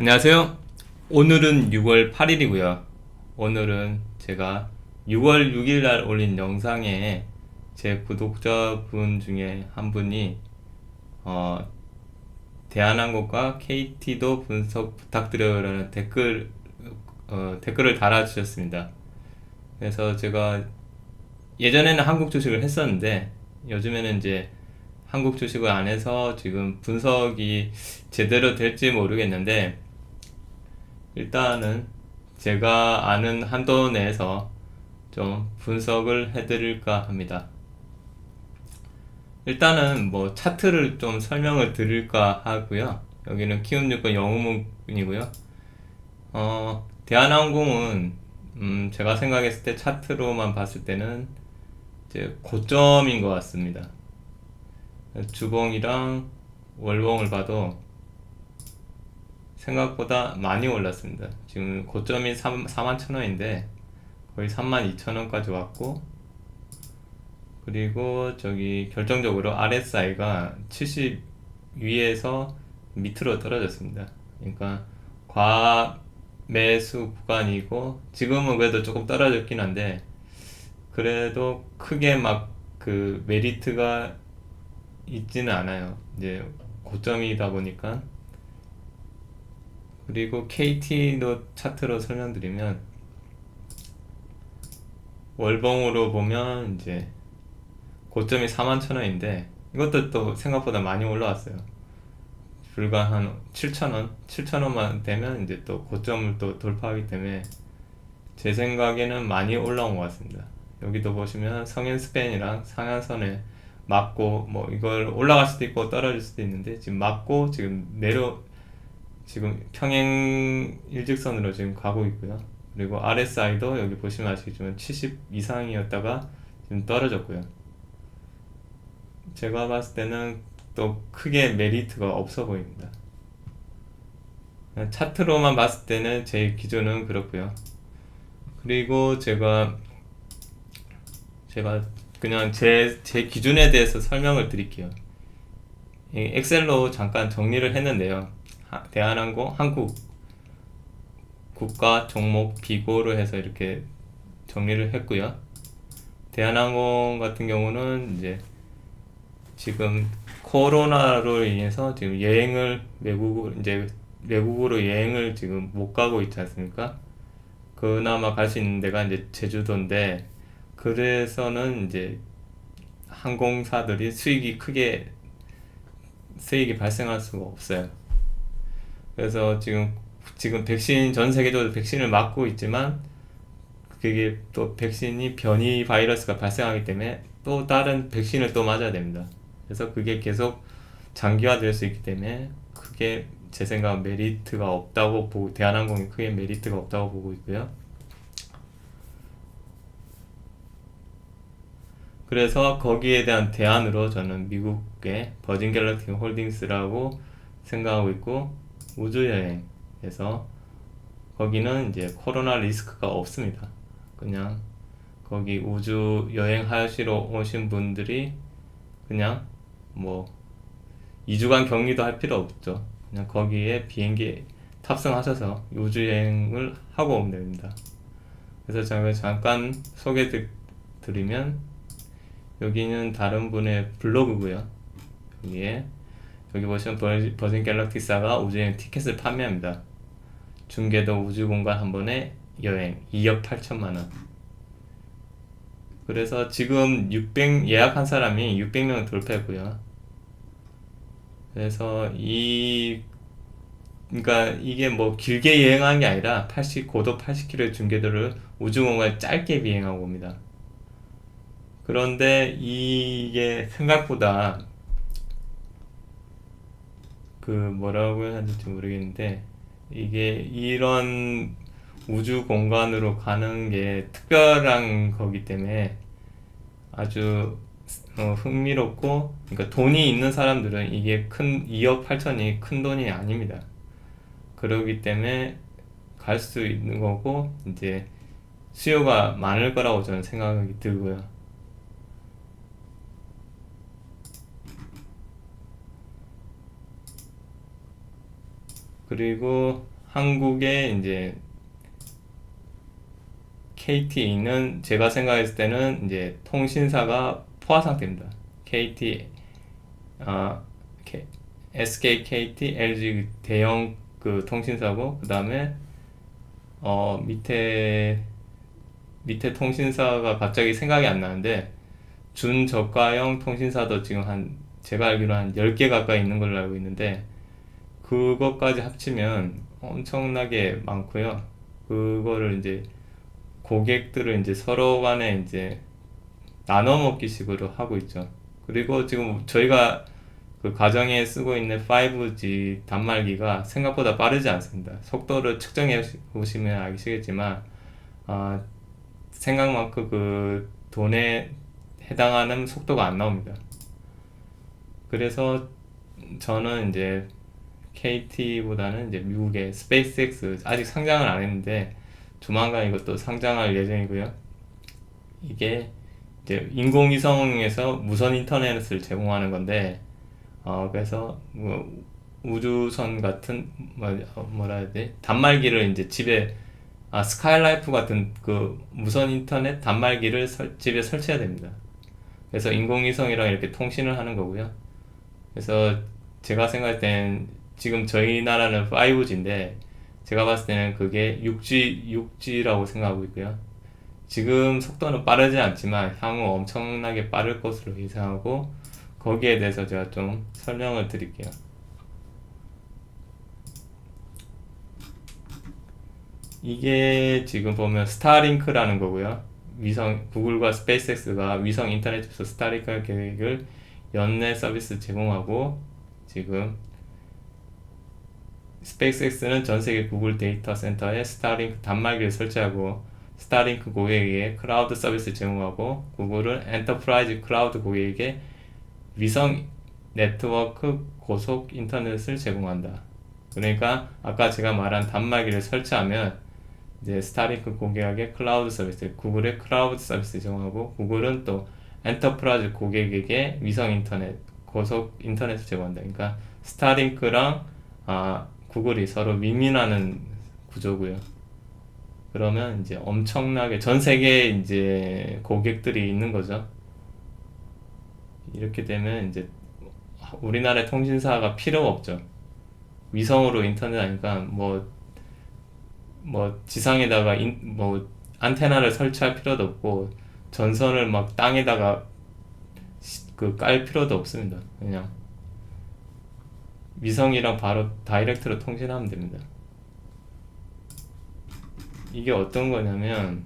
안녕하세요. 오늘은 6월 8일이고요. 오늘은 제가 6월 6일 날 올린 영상에 제 구독자분 중에 한 분이 어, 대한항공과 KT도 분석 부탁드려요라는 댓글 어, 댓글을 달아주셨습니다. 그래서 제가 예전에는 한국 주식을 했었는데 요즘에는 이제 한국 주식을 안 해서 지금 분석이 제대로 될지 모르겠는데 일단은 제가 아는 한도 내에서 좀 분석을 해드릴까 합니다. 일단은 뭐 차트를 좀 설명을 드릴까 하고요. 여기는 키움 유권 영어문이고요. 어, 대한항공은 음, 제가 생각했을 때 차트로만 봤을 때는 이제 고점인 것 같습니다. 주봉이랑 월봉을 봐도 생각보다 많이 올랐습니다. 지금 고점이 3, 4만 천 원인데 거의 3만 2천 원까지 왔고 그리고 저기 결정적으로 RSI가 70 위에서 밑으로 떨어졌습니다. 그러니까 과매수 구간이고 지금은 그래도 조금 떨어졌긴 한데 그래도 크게 막 그 메리트가 있지는 않아요. 이제 고점이다 보니까 그리고 KT도 차트로 설명드리면 월봉으로 보면 이제 고점이 4만 천 원인데 이것도 또 생각보다 많이 올라왔어요. 불과 한 7천 원, 7천 원만 되면 이제 또 고점을 또 돌파하기 때문에 제 생각에는 많이 올라온 것 같습니다. 여기도 보시면 성인 스팬이랑 상한선에 맞고 뭐 이걸 올라갈 수도 있고 떨어질 수도 있는데 지금 맞고 지금 내려 지금 평행 일직선으로 지금 가고 있고요. 그리고 RSI도 여기 보시면 아시겠지만 70 이상이었다가 지금 떨어졌고요. 제가 봤을 때는 또 크게 메리트가 없어 보입니다. 차트로만 봤을 때는 제 기준은 그렇고요. 그리고 제가 제가 그냥 제, 제 기준에 대해서 설명을 드릴게요. 엑셀로 잠깐 정리를 했는데요. 대한항공, 한국 국가 종목 비고로 해서 이렇게 정리를 했고요. 대한항공 같은 경우는 이제 지금 코로나로 인해서 지금 여행을 외국 이제 외국으로 여행을 지금 못 가고 있지 않습니까? 그나마 갈 수 있는 데가 이제 제주도인데 그래서는 이제 항공사들이 수익이 크게 수익이 발생할 수가 없어요. 그래서 지금 지금 백신 전 세계적으로 백신을 맞고 있지만 그게 또 백신이 변이 바이러스가 발생하기 때문에 또 다른 백신을 또 맞아야 됩니다. 그래서 그게 계속 장기화될 수 있기 때문에 크게 제 생각은 메리트가 없다고 보고 대한항공이 크게 메리트가 없다고 보고 있고요. 그래서 거기에 대한 대안으로 저는 미국의 버진 갤럭시 홀딩스라고 생각하고 있고 우주여행에서 거기는 이제 코로나 리스크가 없습니다. 그냥 거기 우주 여행 하시러 오신 분들이 그냥 뭐 2주간 격리도 할 필요 없죠. 그냥 거기에 비행기 탑승하셔서 우주 여행을 하고 오면 됩니다. 그래서 제가 잠깐 소개 드리면 여기는 다른 분의 블로그고요. 여기에 여기 보시면 버진 갤럭티사가 우주여행 티켓을 판매합니다. 중계도 우주공간 한 번에 여행 2억 8천만 원. 그래서 지금 600 예약한 사람이 600명 돌파했고요. 그래서 이 그러니까 이게 뭐 길게 여행한 게 아니라 80 고도 80km 중계도를 우주공간 짧게 비행하고 옵니다. 그런데 이게 생각보다 그 뭐라고 해야 될지 모르겠는데 이게 이런 우주 공간으로 가는 게 특별한 거기 때문에 아주 어, 흥미롭고 그러니까 돈이 있는 사람들은 이게 큰 2억 8천이 큰 돈이 아닙니다. 그러기 때문에 갈 수 있는 거고 이제 수요가 많을 거라고 저는 생각이 들고요. 그리고 한국에 이제 KT는 제가 생각했을 때는 이제 통신사가 포화 상태입니다. KT, 아, SK, KT, LG 대형 그 통신사고 그 다음에 어 밑에 밑에 통신사가 갑자기 생각이 안 나는데 준저가형 통신사도 지금 한 제가 알기로 한 10개 가까이 있는 걸로 알고 있는데 그것까지 합치면 엄청나게 많고요. 그거를 이제 고객들을 이제 서로 간에 이제 나눠 먹기 식으로 하고 있죠. 그리고 지금 저희가 그 가정에 쓰고 있는 5G 단말기가 생각보다 빠르지 않습니다. 속도를 측정해 보시면 아시겠지만, 아, 생각만큼 그 돈에 해당하는 속도가 안 나옵니다. 그래서 저는 이제 KT보다는 이제 미국의 스페이스X 아직 상장을 안 했는데 조만간 이것도 상장할 예정이고요. 이게 이제 인공위성에서 무선 인터넷을 제공하는 건데 어 그래서 뭐 우주선 같은 뭐, 어, 뭐라 해야 돼 단말기를 이제 집에 아 스카이라이프 같은 그 무선 인터넷 단말기를 설, 집에 설치해야 됩니다. 그래서 인공위성이랑 이렇게 통신을 하는 거고요. 그래서 제가 생각할 땐 지금 저희 나라는 5G인데 제가 봤을 때는 그게 6G, 6G라고 생각하고 있고요. 지금 속도는 빠르지 않지만 향후 엄청나게 빠를 것으로 예상하고 거기에 대해서 제가 좀 설명을 드릴게요. 이게 지금 보면 스타링크라는 거고요. 위성 구글과 스페이스X가 위성 인터넷 접속 스타링크 계획을 연내 서비스 제공하고 지금 스페이스X는 전 세계 구글 데이터 센터에 스타링크 단말기를 설치하고 스타링크 고객에게 클라우드 서비스 제공하고 구글은 엔터프라이즈 클라우드 고객에게 위성 네트워크 고속 인터넷을 제공한다. 그러니까 아까 제가 말한 단말기를 설치하면 이제 스타링크 고객에게 클라우드 서비스, 구글의 클라우드 서비스 제공하고 구글은 또 엔터프라이즈 고객에게 위성 인터넷, 고속 인터넷을 제공한다. 그러니까 스타링크랑 아, 구글이 서로 윈윈하는 구조고요. 그러면 이제 엄청나게 전 세계에 이제 고객들이 있는 거죠. 이렇게 되면 이제 우리나라의 통신사가 필요가 없죠. 위성으로 인터넷 하니까 뭐, 뭐 지상에다가 인, 뭐 안테나를 설치할 필요도 없고 전선을 막 땅에다가 그 깔 필요도 없습니다. 그냥 위성이랑 바로 다이렉트로 통신하면 됩니다. 이게 어떤 거냐면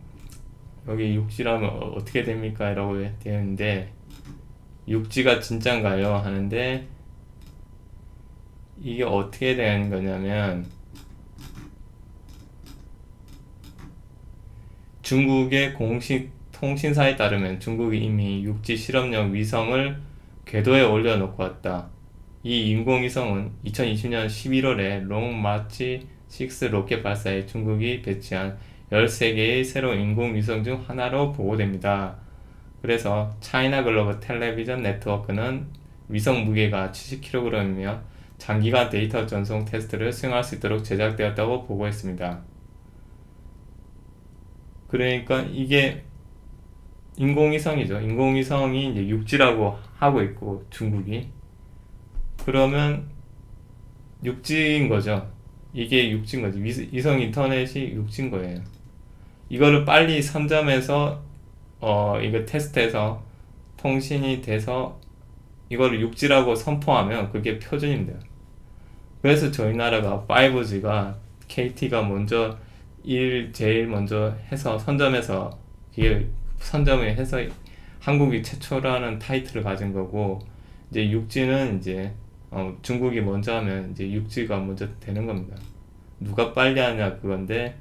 여기 육지라면 어- 어떻게 됩니까? 라고 되어 있는데 육지가 진짠가요? 하는데 이게 어떻게 되는 거냐면 중국의 공식 통신사에 따르면 중국이 이미 육지 실험용 위성을 궤도에 올려놓고 왔다. 이 인공위성은 2020년 11월에 롱마치 6 로켓 발사에 중국이 배치한 13개의 새로운 인공위성 중 하나로 보고됩니다. 그래서 차이나 글로벌 텔레비전 네트워크는 위성 무게가 70kg이며 장기간 데이터 전송 테스트를 수행할 수 있도록 제작되었다고 보고했습니다. 그러니까 이게 인공위성이죠. 인공위성이 이제 육지라고 하고 있고 중국이 그러면 육지인 거죠. 이게 육지인 거지. 위- 위성 인터넷이 육지인 거예요. 이거를 빨리 선점해서 어 이거 테스트해서 통신이 돼서 이거를 육지라고 선포하면 그게 표준입니다. 그래서 저희 나라가 5G가 KT가 먼저 일 제일 먼저 해서 선점해서 이게 선점을 해서 한국이 최초라는 타이틀을 가진 거고 이제 육지는 이제 어, 중국이 먼저 하면 이제 육지가 먼저 되는 겁니다. 누가 빨리 하냐 그건데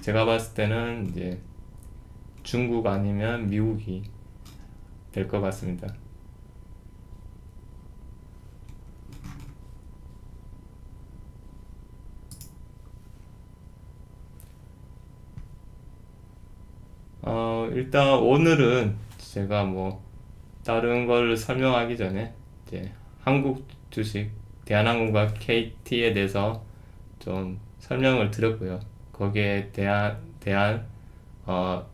제가 봤을 때는 이제 중국 아니면 미국이 될 것 같습니다. 어, 일단 오늘은 제가 뭐 다른 걸 설명하기 전에 이제 한국 주식 대한항공과 KT에 대해서 좀 설명을 드렸고요. 거기에 대한 대한 어,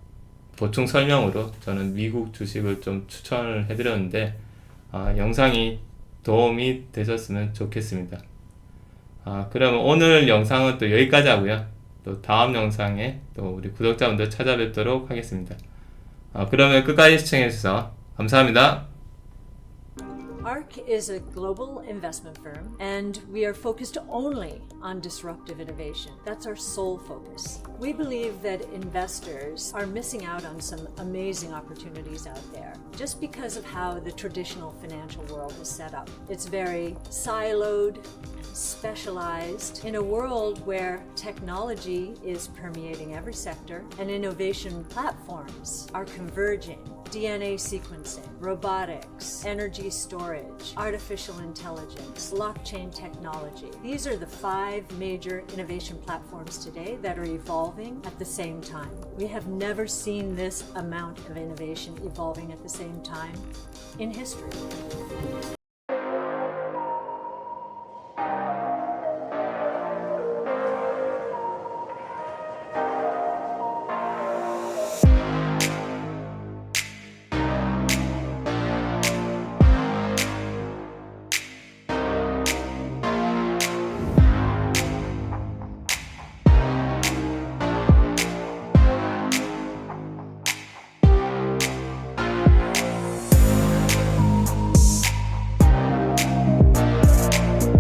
보충 설명으로 저는 미국 주식을 좀 추천을 해드렸는데 아, 영상이 도움이 되셨으면 좋겠습니다. 아, 그러면 오늘 영상은 또 여기까지 하고요. 또 다음 영상에 또 우리 구독자분들 찾아뵙도록 하겠습니다. 아, 그러면 끝까지 시청해주셔서 감사합니다. ARC is a global investment firm, and we are focused only on disruptive innovation. That's our sole focus. We believe that investors are missing out on some amazing opportunities out there just because of how the traditional financial world is set up. It's very siloed, specialized in a world where technology is permeating every sector and innovation platforms are converging. DNA sequencing, robotics, energy storage, artificial intelligence, blockchain technology. These are the five major innovation platforms today that are evolving at the same time. We have never seen this amount of innovation evolving at the same time in history.